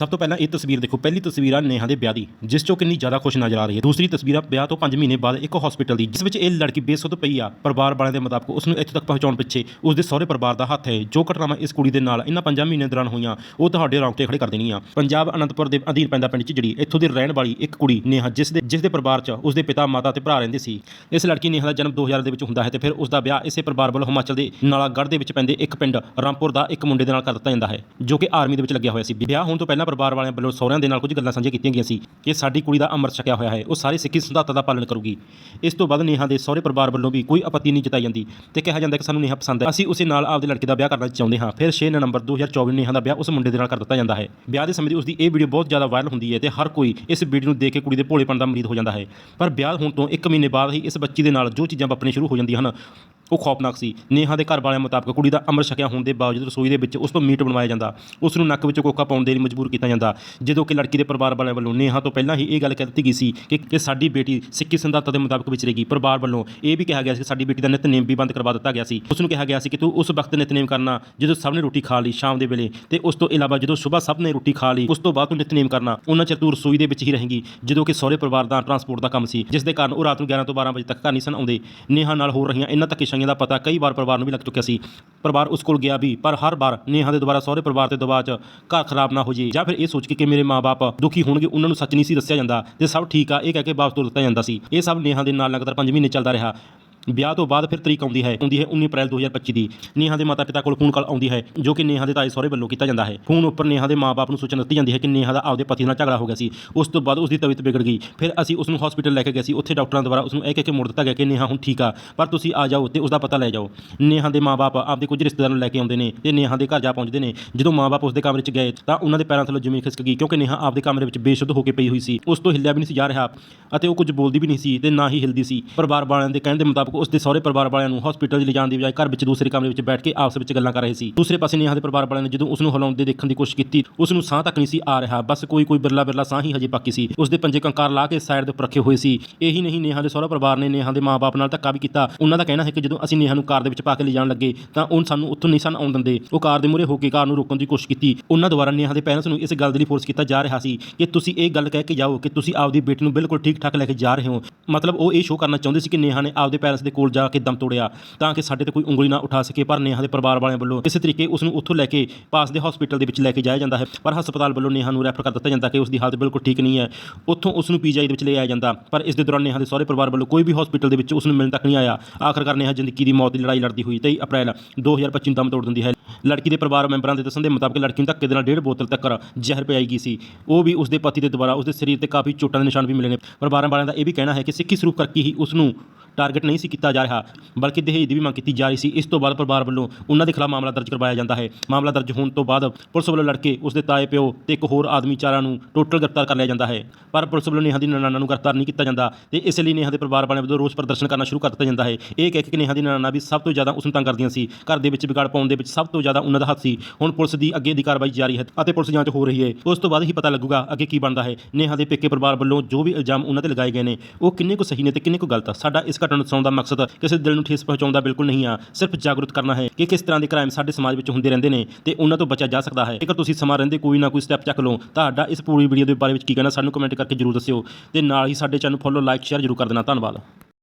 ਸਭ ਤੋਂ ਪਹਿਲਾਂ ਇਹ ਤਸਵੀਰ ਦੇਖੋ, ਪਹਿਲੀ ਤਸਵੀਰ ਆ ਨੇਹਾ ਦੇ ਵਿਆਹ ਦੀ, ਜਿਸ ਚੋਂ ਕਿੰਨੀ ਜ਼ਿਆਦਾ ਖੁਸ਼ ਨਜ਼ਰ ਆ ਰਹੀ ਹੈ। ਦੂਸਰੀ ਤਸਵੀਰ ਆ ਵਿਆਹ ਤੋਂ 5 ਮਹੀਨੇ ਬਾਅਦ ਇੱਕ ਹਸਪੀਟਲ ਦੀ, ਜਿਸ ਵਿੱਚ ਇਹ ਲੜਕੀ ਬੇਸੁੱਧ ਪਈ ਆ, ਪਰਿਵਾਰ ਵਾਲਿਆਂ ਦੇ ਮੁਤਾਬਕ ਉਸ ਨੂੰ ਇੱਥੇ ਤੱਕ ਪਹੁੰਚਾਉਣ ਪਿੱਛੇ ਉਸ ਦੇ ਸਹੁਰੇ ਪਰਿਵਾਰ ਦਾ ਹੱਥ ਹੈ। ਜੋ ਘਟਨਾਵਾਂ ਇਸ ਕੁੜੀ ਦੇ ਨਾਲ ਇਹਨਾਂ 5 ਮਹੀਨੇ ਦੌਰਾਨ ਹੋਈਆਂ, ਉਹ ਤੁਹਾਡੇ ਰੌਂਗਟੇ ਖੜੇ ਕਰ ਦੇਣੀਆਂ। ਪੰਜਾਬ ਅਨੰਦਪੁਰ ਦੇ ਅਧੀਨ ਪੈਂਦਾ ਪਿੰਡ ਝਿਜੜੀ ਇੱਥੋਂ ਦੀ ਰਹਿਣ ਵਾਲੀ ਇੱਕ ਕੁੜੀ ਨੇਹਾ, ਜਿਸ ਦੇ ਜਿਸ ਦੇ ਪਰਿਵਾਰ 'ਚ ਉਸ ਦੇ ਪਿਤਾ, ਮਾਤਾ ਤੇ ਭਰਾ ਰਹਿੰਦੇ ਸੀ। ਇਸ ਲੜਕੀ ਨੇਹਾ ਦਾ ਜਨਮ 2000 ਦੇ ਵਿੱਚ ਹੁੰਦਾ ਹੈ ਤੇ ਫਿਰ ਉਸ ਦਾ ਵਿਆਹ ਇਸੇ ਪਰਿਵਾਰ ਵੱਲੋਂ ਹਿਮਾਚਲ ਦੇ ਨਾਲਾਗੜ੍ਹ ਦੇ ਵਿੱਚ ਪੈਂਦੇ ਇੱਕ ਪਿੰਡ ਰਾਮਪੁਰ ਦਾ ਇੱਕ ਮੁੰਡੇ ਦੇ ਨਾਲ ਕਰ ਦਿੱਤਾ ਜਾਂਦਾ ਹੈ, ਜੋ ਕਿ ਆਰਮੀ ਦੇ ਵਿੱਚ ਲੱਗਿਆ ਹੋਇਆ ਸੀ। ਵਿਆਹ ਹੋਣ ਤੋਂ ਪਹਿਲਾਂ ਪਰਿਵਾਰ ਵਾਲਿਆਂ ਵੱਲੋਂ ਸਹੁਰਿਆਂ ਦੇ ਨਾਲ ਕੁਝ ਗੱਲਾਂ ਸਾਂਝੀਆਂ ਕੀਤੀਆਂ ਗਈਆਂ ਸੀ ਕਿ ਸਾਡੀ ਕੁੜੀ ਦਾ ਅੰਮ੍ਰਿਤ ਛਕਿਆ ਹੋਇਆ ਹੈ, ਉਹ ਸਾਰੇ ਸਿੱਖੀ ਸਿਧਾਂਤਾਂ ਦਾ ਪਾਲਣ ਕਰੂਗੀ। ਇਸ ਤੋਂ ਬਾਅਦ ਨੇਹਾ ਦੇ ਸਹੁਰੇ ਪਰਿਵਾਰ ਵੱਲੋਂ ਵੀ ਕੋਈ ਆਪੱਤੀ ਨਹੀਂ ਜਤਾਈ ਜਾਂਦੀ ਤੇ ਕਿਹਾ ਜਾਂਦਾ ਕਿ ਸਾਨੂੰ ਨੇਹਾ ਪਸੰਦ ਹੈ। ਅਸੀਂ ਉਸੇ ਨਾਲ ਆਪਦੇ ਲੜਕੇ ਦਾ ਵਿਆਹ ਕਰਨਾ ਚਾਹੁੰਦੇ ਹਾਂ। ਫਿਰ 6 ਨਵੰਬਰ 2024 ਨੂੰ ਨੇਹਾ ਦਾ ਵਿਆਹ ਉਸ ਮੁੰਡੇ ਦੇ ਨਾਲ ਕਰ ਦਿੱਤਾ ਜਾਂਦਾ ਹੈ। ਵਿਆਹ ਦੇ ਸਮੇਂ ਦੀ ਉਸ ਦੀ ਇਹ ਵੀਡੀਓ ਬਹੁਤ ਜ਼ਿਆਦਾ ਵਾਇਰਲ ਹੁੰਦੀ ਹੈ ਤੇ ਹਰ ਕੋਈ ਇਸ ਵੀਡੀਓ ਨੂੰ ਦੇਖ ਕੇ ਕੁੜੀ ਦੇ ਭੋਲੇਪਣ ਦਾ ਮਰੀਦ ਹੋ ਜਾਂਦਾ ਹੈ। ਪਰ ਵਿਆਹ ਹੋਣ ਤੋਂ 1 ਮਹੀਨੇ ਬਾਅਦ ਹੀ ਇਸ ਬੱਚੀ ਦੇ ਨਾਲ ਜੋ ਚੀਜ਼ਾਂ ਵਾਪਰਨੀਆਂ ਸ਼ੁਰੂ ਹੋ ਜਾਂਦੀਆਂ ਹਨ ਉਹ ਖੌਫਨਾਕ ਸੀ। ਨੇਹਾ ਦੇ ਘਰ ਵਾਲਿਆਂ ਮੁਤਾਬਕ ਕੁੜੀ ਦਾ ਅੰਮ੍ਰਿਤ ਛਕਿਆ ਹੋਣ ਦੇ ਬਾਵਜੂਦ ਰਸੋਈ ਦੇ ਵਿੱਚ ਉਸ ਤੋਂ ਮੀਟ ਬਣਵਾਇਆ ਜਾਂਦਾ। ਉਸ ਨੂੰ ਨੱਕ ਵਿੱਚ ਕੋਕਾ ਪਾਉਣ ਦੇ ਲਈ ਮਜਬੂਰ ਕੀਤਾ ਜਾਂਦਾ। ਜਦੋਂ ਕਿ ਲੜਕੀ ਦੇ ਪਰਿਵਾਰ ਵਾਲਿਆਂ ਵੱਲੋਂ ਨੇਹਾ ਤੋਂ ਪਹਿਲਾਂ ਹੀ ਇਹ ਗੱਲ ਕਹਿ ਦਿੱਤੀ ਗਈ ਸੀ ਕਿ ਕਿ ਸਾਡੀ ਬੇਟੀ ਸਿੱਖੀ ਸਿਧਾਂਤਾਂ ਦੇ ਮੁਤਾਬਕ ਵਿਚਰੇਗੀ। ਪਰਿਵਾਰ ਵੱਲੋਂ ਇਹ ਵੀ ਕਿਹਾ ਗਿਆ ਸੀ ਕਿ ਸਾਡੀ ਬੇਟੀ ਦਾ ਨਿਤਨੇਮ ਵੀ ਬੰਦ ਕਰਵਾ ਦਿੱਤਾ ਗਿਆ ਸੀ। ਉਸ ਨੂੰ ਕਿਹਾ ਗਿਆ ਸੀ ਕਿ ਤੂੰ ਉਸ ਵਕਤ ਨਿਤਨੇਮ ਕਰਨਾ ਜਦੋਂ ਸਭ ਨੇ ਰੋਟੀ ਖਾ ਲਈ ਸ਼ਾਮ ਦੇ ਵੇਲੇ ਤੇ ਉਸ ਤੋਂ ਇਲਾਵਾ ਜਦੋਂ ਸਵੇਰ ਸਭ ਨੇ ਰੋਟੀ ਖਾ ਲਈ ਉਸ ਤੋਂ ਬਾਅਦ ਤੂੰ ਨਿਤਨੇਮ ਕਰਨਾ। ਉਹਨਾਂ ਚਿਰ ਤੂੰ ਰਸੋਈ ਦੇ ਵਿੱਚ ਹੀ ਰਹੇਂਗੀ। ਜਦੋਂ ਕਿ ਸਹੁਰੇ ਪਰਿਵਾਰ ਦਾ ਟਰਾਂਸਪੋਰਟ ਦਾ ਕੰਮ ਸੀ, ਜਿਸ ਦੇ ਕਾਰਨ ਉਹ ਰਾਤ ਨੂੰ 11 ਤੋਂ 12 ਵਜੇ ਤੱਕ ਘਰ ਨਹੀਂ ਸਨ ਆਉਂਦੇ। ਨੇਹਾ ਨਾਲ ਹੋ ਰਹੀਆਂ ਇਹਨਾਂ ਤੱਕ ਧੱਕੇਸ਼ਾਹੀਆਂ ਦਾ ਪਤਾ ਕਈ ਵਾਰ ਪਰਿਵਾਰ ਨੂੰ ਵੀ ਲੱਗ ਚੁੱਕਿਆ ਸੀ। ਪਰਿਵਾਰ ਉਸ ਕੋਲ ਗਿਆ ਵੀ, ਪਰ ਹਰ ਵਾਰ ਨੇਹਾ ਦੇ ਦੁਬਾਰਾ ਸਹੁਰੇ ਪਰਿਵਾਰ ਦੇ ਦਬਾਅ 'ਚ ਘਰ ਖਰਾਬ ਨਾ ਹੋ ਜੇ ਜਾਂ ਫਿਰ ਇਹ ਸੋਚ ਕੇ ਕਿ ਮੇਰੇ ਮਾਪੇ ਦੁਖੀ ਹੋਣਗੇ, ਉਹਨਾਂ ਨੂੰ ਸੱਚ ਨਹੀਂ ਸੀ ਦੱਸਿਆ ਜਾਂਦਾ। ਤੇ ਸਭ ਠੀਕ ਆ, ਇਹ ਕਹਿ ਕੇ ਵਾਪਸ ਤੋਰ ਦਿੱਤਾ ਜਾਂਦਾ ਸੀ। ਇਹ ਸਭ ਨੇਹਾ ਦੇ ਨਾਲ ਲਗਾਤਾਰ 5 ਮਹੀਨੇ ਚੱਲਦਾ ਰਿਹਾ। ਵਿਆਹ ਤੋਂ ਬਾਅਦ ਫਿਰ ਤਰੀਕ ਆਉਂਦੀ ਹੈ ਆਉਂਦੀ ਹੈ 19 ਅਪ੍ਰੈਲ 2025 ਦੀ। ਨੇਹਾ ਦੇ ਮਾਤਾ-ਪਿਤਾ ਕੋਲ ਫੋਨ ਕਾਲ ਆਉਂਦੀ ਹੈ, ਜੋ ਕਿ ਨੇਹਾ ਦੇ ਤਾਏ ਸਹੁਰੇ ਵੱਲੋਂ ਕੀਤਾ ਜਾਂਦਾ ਹੈ। ਫੋਨ ਉੱਪਰ ਨੇਹਾ ਦੇ ਮਾਪੇ ਨੂੰ ਸੂਚਨਾ ਦਿੱਤੀ ਜਾਂਦੀ ਹੈ ਕਿ ਨੇਹਾ ਦਾ ਆਪਦੇ ਪਤੀ ਨਾਲ ਝਗੜਾ ਹੋ ਗਿਆ ਸੀ। ਉਸ ਤੋਂ ਬਾਅਦ ਉਸ ਦੀ ਤਬੀਅਤ ਵਿਗੜ ਗਈ। ਫਿਰ ਅਸੀਂ ਉਸ ਨੂੰ ਹਸਪੀਟਲ ਲੈ ਕੇ ਗਏ ਸੀ। ਉੱਥੇ ਡਾਕਟਰਾਂ ਦੁਆਰਾ ਉਸ ਨੂੰ ਇਹ ਕਹਿ ਕੇ ਮੋੜ ਦਿੱਤਾ ਗਿਆ ਕਿ ਨੇਹਾ ਹੁਣ ਠੀਕ ਆ, ਪਰ ਤੁਸੀਂ ਆ ਜਾਓ ਤੇ ਉਸ ਦਾ ਪਤਾ ਲੈ ਜਾਓ। ਨੇਹਾ ਦੇ ਮਾਪੇ ਆਪਦੇ ਕੁਝ ਰਿਸ਼ਤੇਦਾਰਾਂ ਨੂੰ ਲੈ ਕੇ ਆਉਂਦੇ ਨੇ ਤੇ ਨੇਹਾ ਦੇ ਘਰ ਜਾ ਪਹੁੰਚਦੇ ਨੇ। ਜਦੋਂ ਮਾਪੇ ਉਸ ਦੇ ਕਮਰੇ 'ਚ ਗਏ ਤਾਂ ਉਹਨਾਂ ਦੇ ਪੈਰਾਂ ਥੱਲੇ ਜ਼ਮੀਨ ਖਿਸਕ ਗਈ, ਕਿਉਂਕਿ ਨੇਹਾ ਆਪਦੇ ਕਮਰੇ ਵਿੱਚ ਬੇਸ਼ੁੱਧ ਹੋ ਕੇ ਪਈ ਹੋਈ ਸੀ। ਉਸ ਤੋਂ ਹਿੱਲਿਆ ਵੀ ਨਹੀਂ ਸੀ, ਜਾ ਰਿਹਾ। ਅਤੇ ਉਹ ਕੁਝ ਬੋਲਦੀ ਵੀ ਨਹੀਂ ਸੀ ਤੇ ਨਾ ਹੀ ਹਿਲਦੀ ਸੀ। ਪਰਿਵਾਰ ਵਾਲਿਆਂ ਦੇ ਕਹਿਣ ਦੇ ਮੁਤਾਬਕ ਉਸ ਦੇ ਸਹੁਰੇ ਪਰਿਵਾਰ ਵਾਲਿਆਂ ਨੂੰ ਹਸਪੀਟਲ 'ਚ ਲਿਜਾਣ ਦੀ ਬਜਾਏ ਘਰ ਵਿੱਚ ਦੂਸਰੇ ਕਮਰੇ ਵਿੱਚ ਬੈਠ ਕੇ ਆਪਸ ਵਿੱਚ ਗੱਲਾਂ ਕਰ ਰਹੇ ਸੀ। ਦੂਸਰੇ ਪਾਸੇ ਨੇਹਾ ਦੇ ਪਰਿਵਾਰ ਵਾਲਿਆਂ ਨੇ ਜਦੋਂ ਉਸ ਨੂੰ ਹਿਲਾਉਂਦੇ ਦੇਖਣ ਦੀ ਕੋਸ਼ਿਸ਼ ਕੀਤੀ ਉਸ ਨੂੰ ਸਾਹ ਤੱਕ ਨਹੀਂ ਸੀ ਆ ਰਿਹਾ। ਬਸ ਕੋਈ ਕੋਈ ਬਿਰਲਾ ਬਿਰਲਾ ਸਾਹ ਹੀ ਹਜੇ ਬਾਕੀ ਸੀ। ਉਸ ਦੇ ਪੰਜੇ ਕੰਕਾਰ ਲਾ ਕੇ ਸਾਈਡ ਦੇ ਉੱਪਰ ਰੱਖੇ ਹੋਏ ਸੀ। ਇਹੀ ਨਹੀਂ ਨੇਹਾ ਦੇ ਸਹੁਰਾ ਪਰਿਵਾਰ ਨੇ ਨੇਹਾ ਦੇ ਮਾਪੇ ਨਾਲ ਧੱਕਾ ਵੀ ਕੀਤਾ। ਉਹਨਾਂ ਦਾ ਕਹਿਣਾ ਹੈ ਕਿ ਜਦੋਂ ਅਸੀਂ ਨੇਹਾ ਨੂੰ ਕਾਰ ਦੇ ਵਿੱਚ ਪਾ ਕੇ ਲਿਜਾਣ ਲੱਗੇ, ਤਾਂ ਉਹ ਸਾਨੂੰ ਉੱਥੋਂ ਨਹੀਂ ਸਨ ਆਉਣ ਦਿੰਦੇ। ਉਹ ਕਾਰ ਦੇ ਮੂਹਰੇ ਹੋ ਕੇ ਕਾਰ ਨੂੰ ਰੋਕਣ ਦੀ ਕੋਸ਼ਿਸ਼ ਕੀਤੀ। ਉਹਨਾਂ ਦੁਆਰਾ ਨੇਹਾ ਦੇ ਪੈਰੈਂਟਸ ਨੂੰ ਇਸ ਗੱਲ ਦੇ ਲਈ ਫੋਰਸ ਕੀਤਾ ਜਾ ਰਿਹਾ ਸੀ ਕਿ ਤੁਸੀਂ ਇਹ ਗੱਲ ਕਹਿ ਕੇ ਜਾਓ ਕਿ ਤੁਸੀਂ ਆਪਦੀ ਬੇਟੀ ਨੂੰ ਬਿਲਕੁਲ ਠੀਕ ਠਾਕ ਲੈ ਕੇ ਜਾ ਰਹੇ ਹੋ। ਮਤਲਬ ਉਹ ਇਹ ਸ਼ੋਅ ਕਰਨਾ ਚਾਹੁੰਦੇ ਸੀ ਕਿ ਨੇਹਾ ਨੇ ਆਪਦੇ ਪੈਰੈਂਟਸ ਦੇ ਕੋਲ ਜਾ ਕੇ ਦਮ ਤੋੜਿਆ ਤਾਂ ਕਿ ਸਾਡੇ ਤੇ ਕੋਈ ਉਂਗਲੀ ਨਾ ਉਠਾ ਸਕੇ। ਪਰ ਨੇਹਾ ਦੇ ਪਰਿਵਾਰ ਵਾਲਿਆਂ ਵੱਲੋਂ ਕਿਸੇ ਤਰੀਕੇ ਉਸ ਨੂੰ ਉੱਥੋਂ ਲੈ ਕੇ ਪਾਸ ਦੇ ਹਸਪੀਟਲ ਦੇ ਵਿੱਚ ਲੈ ਕੇ ਜਾਇਆ ਜਾਂਦਾ ਹੈ। ਪਰ ਹਸਪਤਾਲ ਵੱਲੋਂ ਨੇਹਾ ਨੂੰ ਰੈਫਰ ਕਰ ਦਿੱਤਾ ਜਾਂਦਾ ਕਿ ਉਸ ਦੀ ਹਾਲਤ ਬਿਲਕੁਲ ਠੀਕ ਨਹੀਂ ਹੈ। ਉੱਥੋਂ ਉਸ ਨੂੰ ਪੀਜੀਆਈ ਦੇ ਵਿੱਚ ਲੈ ਆਇਆ ਜਾਂਦਾ। ਪਰ ਇਸ ਦੇ ਦੌਰਾਨ ਨੇਹਾ ਦੇ ਸਹੁਰੇ ਪਰਿਵਾਰ ਵੱਲੋਂ ਕੋਈ ਵੀ ਹਸਪੀਟਲ ਦੇ ਵਿੱਚ ਉਸ ਨੂੰ ਮਿਲਣ ਤੱਕ ਨਹੀਂ ਆਇਆ। ਆਖਰਕਾਰ ਨੇਹਾ ਜ਼ਿੰਦਗੀ ਦੀ ਮੌਤ ਦੀ ਲੜਾਈ ਲੜਦੀ ਹੋਈ 23 ਅਪ੍ਰੈਲ 2025 ਨੂੰ ਦਮ ਤੋੜ ਦਿੰਦੀ ਹੈ। ਲੜਕੀ ਦੇ ਪਰਿਵਾਰ ਮੈਂਬਰਾਂ ਦੇ ਦੱਸਣ ਦੇ ਮੁਤਾਬਕ ਲੜਕੀ ਨੂੰ ਧੱਕੇ ਦੇ ਨਾਲ ਡੇਢ ਬੋਤਲ ਤੱਕ ਜ਼ਹਿਰ ਪਿਆਈ ਗਈ ਸੀ। ਉਹ ਵੀ ਉਸ ਦੇ ਪਤੀ ਦੇ ਦੁਆਰਾ ਉਸ ਦੇ ਸਰੀਰ ਤੇ ਕਾਫੀ ਚੋਟਾਂ ਦੇ ਨਿਸ਼ਾਨ ਵੀ ਮਿਲੇ ਨੇ। ਪਰਿਵਾਰਾਂ ਵਾਲਿਆਂ ਦਾ ਇਹ ਵੀ ਕਹਿਣਾ ਹੈ ਕਿ ਸਿੱਖੀ ਸਰੂਪ ਕਰਕੇ ਹੀ ਉਸ ਨੂੰ ਟਾਰਗੇਟ ਨਹੀਂ ਸੀ ਕੀਤਾ ਜਾ ਰਿਹਾ, ਬਲਕਿ ਦਹੇਜ ਦੀ ਵੀ ਮੰਗ ਕੀਤੀ ਜਾ ਰਹੀ ਸੀ। ਇਸ ਤੋਂ ਬਾਅਦ ਪਰਿਵਾਰ ਵੱਲੋਂ ਉਹਨਾਂ ਦੇ ਖਿਲਾਫ ਮਾਮਲਾ ਦਰਜ ਕਰਵਾਇਆ ਜਾਂਦਾ ਹੈ। ਮਾਮਲਾ ਦਰਜ ਹੋਣ ਤੋਂ ਬਾਅਦ ਪੁਲਿਸ ਵੱਲੋਂ ਲੜਕੇ, ਉਸ ਦੇ ਤਾਏ, ਪਿਓ ਤੇ ਇੱਕ ਹੋਰ ਆਦਮੀ ਚਾਰਾਂ ਨੂੰ ਟੋਟਲ ਗ੍ਰਿਫਤਾਰ ਕਰ ਲਿਆ ਜਾਂਦਾ ਹੈ। ਪਰ ਪੁਲਿਸ ਵੱਲੋਂ ਨੇਹਾ ਦੀ ਨਨਾਣਾ ਨੂੰ ਗ੍ਰਿਫਤਾਰ ਨਹੀਂ ਕੀਤਾ ਜਾਂਦਾ ਤੇ ਇਸ ਲਈ ਨੇਹਾ ਦੇ ਪਰਿਵਾਰ ਵਾਲਿਆਂ ਵੱਲੋਂ ਰੋਸ ਪ੍ਰਦਰਸ਼ਨ ਕਰਨਾ ਸ਼ੁਰੂ ਕਰ ਦਿੱਤਾ ਜਾਂਦਾ ਹੈ। ਇਹ ਕਹਿ ਕੇ ਕਿ ਨੇਹਾ ਦੀ ਨਨਾਣਾ ਵੀ ਸਭ ਤੋਂ ਜ਼ਿਆਦਾ ਉਸ ਨੂੰ ਤੰਗ ਕਰਦੀਆਂ ਸੀ। ਘਰ ਦੇ ਵਿੱਚ ਵਿਗਾੜ ਪਾਉਣ ਦੇ ਵਿੱਚ ਸਭ ਤੋਂ ਜ਼ਿਆਦਾ ਉਹਨਾਂ ਦਾ ਹੱਥ ਸੀ। ਹੁਣ ਪੁਲਿਸ ਦੀ ਅੱਗੇ ਦੀ ਕਾਰਵਾਈ ਜਾਰੀ ਹੈ ਅਤੇ ਪੁਲਿਸ ਜਾਂਚ ਹੋ ਰਹੀ ਹੈ। ਉਸ ਤੋਂ ਬਾਅਦ ਹੀ ਪਤਾ ਲੱਗੂਗਾ ਅੱਗੇ ਕੀ ਬਣਦਾ ਹੈ। ਨੇਹਾ ਦੇ ਪੇਕੇ ਪਰਿਵਾਰ ਵੱਲੋਂ ਜੋ ਵੀ ਇਲਜ਼ਾਮ ਉਹਨਾਂ ਤੇ ਲਗਾਏ ਗਏ ਨੇ, ਉਹ ਕਿੰਨੇ ਕੁ ਸਹੀ ਨੇ ਤੇ ਕਿੰਨੇ ਕੁ ਗਲਤ ਆ, ਸਾਡਾ ਇਸ ਇਸ ਘਟਨਾ ਨੂੰ ਸੁਣਾਉਣ ਦਾ ਮਕਸਦ ਕਿਸੇ ਦਿਲ ਨੂੰ ਠੇਸ ਪਹੁੰਚਾਉਣ ਦਾ ਬਿਲਕੁਲ ਨਹੀਂ ਆ। ਸਿਰਫ ਜਾਗਰੂਕ ਕਰਨਾ ਹੈ ਕਿ ਕਿਸ ਤਰ੍ਹਾਂ ਦੇ ਕ੍ਰਾਈਮ ਸਾਡੇ ਸਮਾਜ ਵਿੱਚ ਹੁੰਦੇ ਰਹਿੰਦੇ ਨੇ ਤੇ ਉਹਨਾਂ ਤੋਂ ਬਚਿਆ ਜਾ ਸਕਦਾ ਹੈ। ਜੇਕਰ ਤੁਸੀਂ ਸਮਾਂ ਰਹਿੰਦੇ ਕੋਈ ਨਾ ਕੋਈ ਸਟੈਪ ਚੱਕ ਲਓ, ਤੁਹਾਡਾ ਇਸ ਪੂਰੀ ਵੀਡੀਓ ਦੇ ਬਾਰੇ ਵਿੱਚ ਕੀ ਕਹਿਣਾ ਸਾਨੂੰ ਕਮੈਂਟ ਕਰਕੇ ਜਰੂਰ ਦੱਸਿਓ ਤੇ ਨਾਲ ਹੀ ਸਾਡੇ ਚੈਨਲ ਫੋਲੋ ਲਾਈਕ ਸ਼ੇਅਰ ਜਰੂਰ ਕਰ ਦੇਣਾ। ਧੰਨਵਾਦ।